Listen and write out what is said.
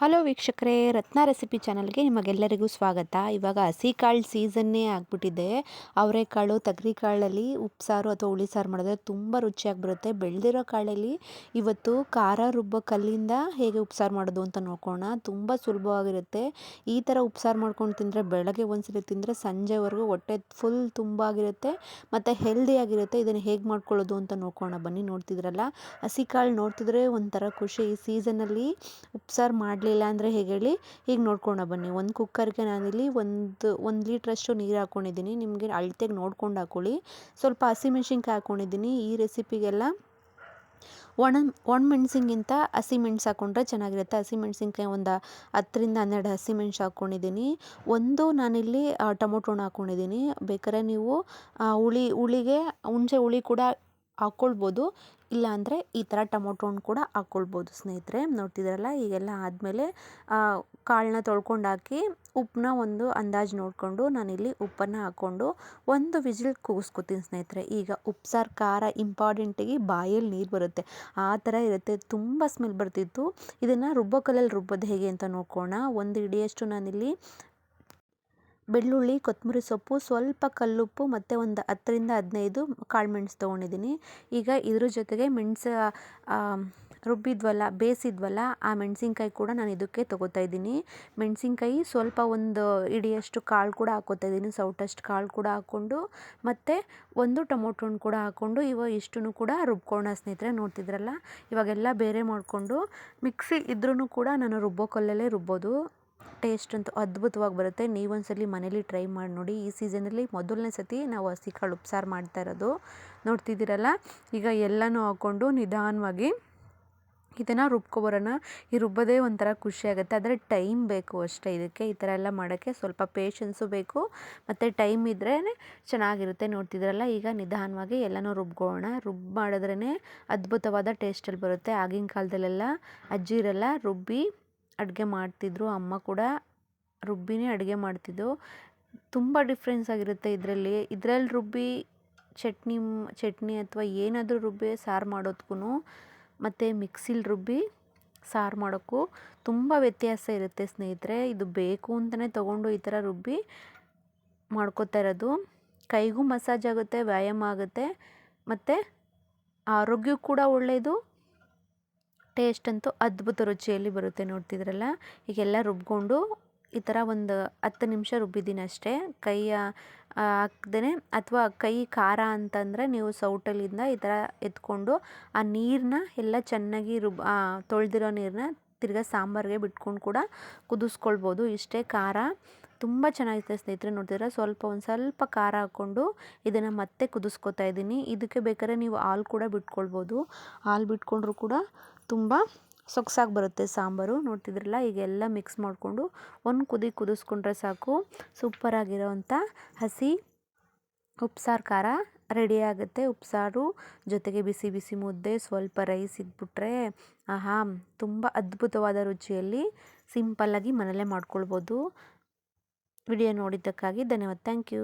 Hello ವೀಕ್ಷಕರೇ, ರತ್ನ recipe ಚಾನಲ್ಗೆ ನಿಮಗೆಲ್ಲರಿಗೂ ಸ್ವಾಗತ. ಇವಾಗ ಹಸಿ ಕಾಳು ಸೀಸನ್ನೇ ಆಗಿಬಿಟ್ಟಿದೆ. ಅವರೆಕಾಳು ಕಾಳಲ್ಲಿ ಉಪ್ಸಾರು ಅಥವಾ ಹುಳಿ ಸಾರು ಮಾಡಿದ್ರೆ ತುಂಬ ರುಚಿಯಾಗಿ ಬರುತ್ತೆ ಬೆಳೆದಿರೋ ಕಾಳಲ್ಲಿ ಇವತ್ತು ಖಾರ ರುಬ್ಬೋ ಕಲ್ಲಿಂದ ಹೇಗೆ ಉಪ್ಸಾರು ಮಾಡೋದು ಅಂತ ನೋಡ್ಕೋಣ ತುಂಬ ಸುಲಭವಾಗಿರುತ್ತೆ. ಈ ಥರ ಉಪ್ಸಾರು ಮಾಡ್ಕೊಂಡು ತಿಂದರೆ ಬೆಳಗ್ಗೆ ಒಂದ್ಸಲಿ ತಿಂದರೆ ಸಂಜೆವರೆಗೂ ಹೊಟ್ಟೆ ಫುಲ್ ತುಂಬ ಆಗಿರುತ್ತೆ ಮತ್ತು ಹೆಲ್ದಿಯಾಗಿರುತ್ತೆ ಇದನ್ನು ಹೇಗೆ ಮಾಡ್ಕೊಳ್ಳೋದು ಅಂತ ನೋಡ್ಕೋಣ ಬನ್ನಿ ನೋಡ್ತಿದ್ರಲ್ಲ ಹಸಿ ಕಾಳು ನೋಡ್ತಿದ್ರೆ ಒಂಥರ ಖುಷಿ. ಈ ಸೀಸನಲ್ಲಿ ಉಪ್ಸಾರು ಮಾಡಲಿ ಇಲ್ಲ ಅಂದರೆ ಹೇಗೆ ಹೇಳಿ? ಈಗ ನೋಡ್ಕೊಂಡು ಬನ್ನಿ. ಒಂದು ಕುಕ್ಕರ್ಗೆ ನಾನಿಲ್ಲಿ ಒಂದು ಒಂದು ಲೀಟ್ರಷ್ಟು ನೀರು ಹಾಕ್ಕೊಂಡಿದ್ದೀನಿ ನಿಮಗೆ ಅಳತೆಗೆ ನೋಡ್ಕೊಂಡು ಹಾಕ್ಕೊಳ್ಳಿ ಸ್ವಲ್ಪ ಹಸಿಮೆಣ್ಸಿನ್ಕಾಯಿ ಹಾಕ್ಕೊಂಡಿದ್ದೀನಿ ಈ ರೆಸಿಪಿಗೆಲ್ಲ ಒಣ, ಒಣಮೆಣ್ಸಿನ್ಗಿಂತ ಹಸಿಮೆಣ್ಸು ಹಾಕ್ಕೊಂಡ್ರೆ ಚೆನ್ನಾಗಿರುತ್ತೆ. ಹಸಿಮೆಣ್ಸಿನ್ಕಾಯಿ ಒಂದು ಹತ್ತರಿಂದ ಹನ್ನೆರಡು ಹಸಿಮೆಣ್ಸು ಹಾಕ್ಕೊಂಡಿದ್ದೀನಿ ಒಂದು ನಾನಿಲ್ಲಿ ಟೊಮೊಟೊ ಹಣ್ಣು ಹಾಕ್ಕೊಂಡಿದ್ದೀನಿ ಬೇಕಾದ್ರೆ ನೀವು ಹುಳಿ, ಹುಳಿಗೆ, ಹುಣಸೆ ಹುಳಿ ಕೂಡ ಹಾಕ್ಕೊಳ್ಬೋದು ಇಲ್ಲಾಂದರೆ ಈ ಥರ ಟೊಮೊಟೊ ಹಣ್ಣು ಕೂಡ ಹಾಕ್ಕೊಳ್ಬೋದು ಸ್ನೇಹಿತರೆ. ನೋಡ್ತಿದ್ದೀರಲ್ಲ, ಈಗೆಲ್ಲ ಆದಮೇಲೆ ಕಾಳನ್ನ ತೊಳ್ಕೊಂಡು ಹಾಕಿ ಉಪ್ಪನ್ನ ಒಂದು ಅಂದಾಜು ನೋಡಿಕೊಂಡು ನಾನಿಲ್ಲಿ ಉಪ್ಪನ್ನು ಹಾಕ್ಕೊಂಡು ಒಂದು ವಿಜಿಲ್ ಕೂಗಿಸ್ಕೊತೀನಿ ಸ್ನೇಹಿತರೆ. ಈಗ ಉಪ್ಸಾರು ಖಾರ ಇಂಪಾರ್ಟೆಂಟಾಗಿ ಬಾಯಲ್ಲಿ ನೀರು ಬರುತ್ತೆ. ಆ ಥರ ಇರುತ್ತೆ. ತುಂಬ ಸ್ಮೆಲ್ ಬರ್ತಿತ್ತು. ಇದನ್ನು ರುಬ್ಬೋ ಕಲ್ಲಲ್ಲಿ ರುಬ್ಬೋದು ಹೇಗೆ ಅಂತ ನೋಡ್ಕೋಣ. ಒಂದು ಹಿಡಿಯಷ್ಟು ನಾನಿಲ್ಲಿ ಬೆಳ್ಳುಳ್ಳಿ, ಕೊತ್ತಂಬರಿ ಸೊಪ್ಪು, ಸ್ವಲ್ಪ ಕಲ್ಲುಪ್ಪು, ಮತ್ತು ಒಂದು ಹತ್ತರಿಂದ ಹದಿನೈದು ಕಾಳು ಮೆಣಸು ತೊಗೊಂಡಿದ್ದೀನಿ. ಈಗ ಇದ್ರ ಜೊತೆಗೆ ಮೆಣಸು ರುಬ್ಬಿದ್ವಲ್ಲ, ಬೇಯಿಸಿದ್ವಲ್ಲ, ಆ ಮೆಣಸಿನ್ಕಾಯಿ ಕೂಡ ನಾನು ಇದಕ್ಕೆ ತೊಗೋತಾ ಇದ್ದೀನಿ. ಮೆಣಸಿನ್ಕಾಯಿ ಸ್ವಲ್ಪ ಒಂದು ಇಡಿಯಷ್ಟು ಕಾಳು ಕೂಡ ಹಾಕೋತಾ ಇದ್ದೀನಿ, ಸೌಟಷ್ಟು ಕಾಳು ಕೂಡ ಹಾಕ್ಕೊಂಡು. ಮತ್ತು ಒಂದು ಟೊಮೊಟೊ ಹಣ್ಣು ಕೂಡ ಹಾಕ್ಕೊಂಡು ಇವಾಗ ಇಷ್ಟು ಕೂಡ ರುಬ್ಕೊಳ್ಳೋಣ ಸ್ನೇಹಿತರೆ ನೋಡ್ತಿದ್ರಲ್ಲ ಇವಾಗೆಲ್ಲ ಬೇರೆ ಮಾಡಿಕೊಂಡು, ಮಿಕ್ಸಿ ಇದ್ರೂ ಕೂಡ ನಾನು ರುಬ್ಬೋ ಕಲ್ಲಲ್ಲೇ ರುಬ್ಬೋದು. ಟೇಸ್ಟ್ ಅಂತೂ ಅದ್ಭುತವಾಗಿ ಬರುತ್ತೆ. ಸಲ ಮನೇಲಿ ಟ್ರೈ ಮಾಡಿ ನೋಡಿ. ಈ ಸೀಸನಲ್ಲಿ ಮೊದಲನೇ ಸತಿ ನಾವು ಹಸಿ ಕಾಳು ಉಪ್ಸಾರು ಮಾಡ್ತಾ ಇರೋದು. ನೋಡ್ತಿದ್ದೀರಲ್ಲ? ಈಗ ಎಲ್ಲನೂ ಹಾಕ್ಕೊಂಡು ನಿಧಾನವಾಗಿ ಇದನ್ನು ರುಬ್ಕೊಬರೋಣ. ಈ ರುಬ್ಬೋದೇ ಒಂಥರ ಖುಷಿ ಆಗುತ್ತೆ. ಆದರೆ ಟೈಮ್ ಬೇಕು ಅಷ್ಟೇ ಇದಕ್ಕೆ. ಈ ಥರ ಎಲ್ಲ ಮಾಡೋಕ್ಕೆ ಸ್ವಲ್ಪ ಪೇಷನ್ಸು ಬೇಕು. ಮತ್ತು ಟೈಮ್ ಇದ್ರೇ ಚೆನ್ನಾಗಿರುತ್ತೆ. ನೋಡ್ತಿದ್ರಲ್ಲ ಈಗ ನಿಧಾನವಾಗಿ ಎಲ್ಲನೂ ರುಬ್ಕೊಳ್ಳೋಣ. ರುಬ್ ಮಾಡಿದ್ರೇ ಅದ್ಭುತವಾದ ಟೇಸ್ಟಲ್ಲಿ ಬರುತ್ತೆ. ಆಗಿನ ಕಾಲದಲ್ಲೆಲ್ಲ ಅಜ್ಜಿರೆಲ್ಲ ರುಬ್ಬಿ ಅಡುಗೆ ಮಾಡ್ತಿದ್ರು, ಅಮ್ಮ ಕೂಡ ರುಬ್ಬಿನೇ ಅಡುಗೆ ಮಾಡ್ತಿದ್ದು. ತುಂಬ ಡಿಫ್ರೆನ್ಸ್ ಆಗಿರುತ್ತೆ ಇದರಲ್ಲಿ. ಇದ್ರಲ್ಲಿ ರುಬ್ಬಿ ಚಟ್ನಿ ಚಟ್ನಿ ಅಥವಾ ಏನಾದರೂ ರುಬ್ಬಿ ಸಾರು ಮಾಡೋದಕ್ಕೂ ಮತ್ತು ಮಿಕ್ಸಿಲಿ ರುಬ್ಬಿ ಸಾರು ಮಾಡೋಕ್ಕೂ ತುಂಬ ವ್ಯತ್ಯಾಸ ಇರುತ್ತೆ ಸ್ನೇಹಿತರೆ. ಇದು ಬೇಕು ಅಂತಲೇ ತೊಗೊಂಡು ಈ ಥರ ರುಬ್ಬಿ ಮಾಡ್ಕೋತಾ ಇರೋದು. ಕೈಗೂ ಮಸಾಜ್ ಆಗುತ್ತೆ, ವ್ಯಾಯಾಮ ಆಗುತ್ತೆ, ಮತ್ತು ಆರೋಗ್ಯಕ್ಕೂ ಕೂಡ ಒಳ್ಳೆಯದು ಟೇಸ್ಟ್ ಅಂತೂ ಅದ್ಭುತ ರುಚಿಯಲ್ಲಿ ಬರುತ್ತೆ ನೋಡ್ತಿದ್ರಲ್ಲ? ಈಗೆಲ್ಲ ರುಬ್ಕೊಂಡು ಈ ಥರ ಒಂದು ಹತ್ತು ನಿಮಿಷ ರುಬ್ಬಿದ್ದೀನಿ ಅಷ್ಟೇ. ಕೈಯ ಹಾಕ್ದೇ ಅಥವಾ ಕೈ ಖಾರ ಅಂತಂದರೆ ನೀವು ಸೌಟಲ್ಲಿಂದ ಈ ಥರ ಎತ್ಕೊಂಡು ಆ ನೀರನ್ನ ಎಲ್ಲ ಚೆನ್ನಾಗಿ ರುಬ್ ತೊಳೆದಿರೋ ನೀರನ್ನ ತಿರ್ಗಾ ಸಾಂಬಾರಿಗೆ ಬಿಟ್ಕೊಂಡು ಕೂಡ ಕುದಿಸ್ಕೊಳ್ಬೋದು. ಇಷ್ಟೇ ಖಾರ. ತುಂಬ ಚೆನ್ನಾಗಿರುತ್ತೆ ಸ್ನೇಹಿತರೆ ನೋಡ್ತಿದ್ರೆ ಸ್ವಲ್ಪ ಒಂದು ಸ್ವಲ್ಪ ಖಾರ ಹಾಕ್ಕೊಂಡು ಇದನ್ನು ಮತ್ತೆ ಕುದಿಸ್ಕೊತಾ ಇದ್ದೀನಿ. ಇದಕ್ಕೆ ಬೇಕಾದ್ರೆ ನೀವು ಹಾಲು ಕೂಡ ಬಿಟ್ಕೊಳ್ಬೋದು. ಹಾಲು ಬಿಟ್ಕೊಂಡ್ರೂ ಕೂಡ ತುಂಬ ಸೊಗಸಾಗಿ ಬರುತ್ತೆ ಸಾಂಬಾರು. ನೋಡ್ತಿದ್ರಲ್ಲ, ಈಗೆಲ್ಲ ಮಿಕ್ಸ್ ಮಾಡಿಕೊಂಡು ಒಂದು ಕುದಿ ಕುದಿಸ್ಕೊಂಡ್ರೆ ಸಾಕು. ಸೂಪರಾಗಿರೋವಂಥ ಹಸಿ ಉಪ್ಸಾರು ಖಾರ ರೆಡಿ ಆಗುತ್ತೆ. ಉಪ್ಸಾರು ಜೊತೆಗೆ ಬಿಸಿ ಬಿಸಿ ಮುದ್ದೆ, ಸ್ವಲ್ಪ ರೈಸ್ ಇದ್ಬಿಟ್ರೆ ಆಹಾ, ತುಂಬ ಅದ್ಭುತವಾದ ರುಚಿಯಲ್ಲಿ ಸಿಂಪಲ್ಲಾಗಿ ಮನೆಯಲ್ಲೇ ಮಾಡ್ಕೊಳ್ಬೋದು. ವಿಡಿಯೋ ನೋಡಿದ್ದಕ್ಕಾಗಿ ಧನ್ಯವಾದ. Thank you.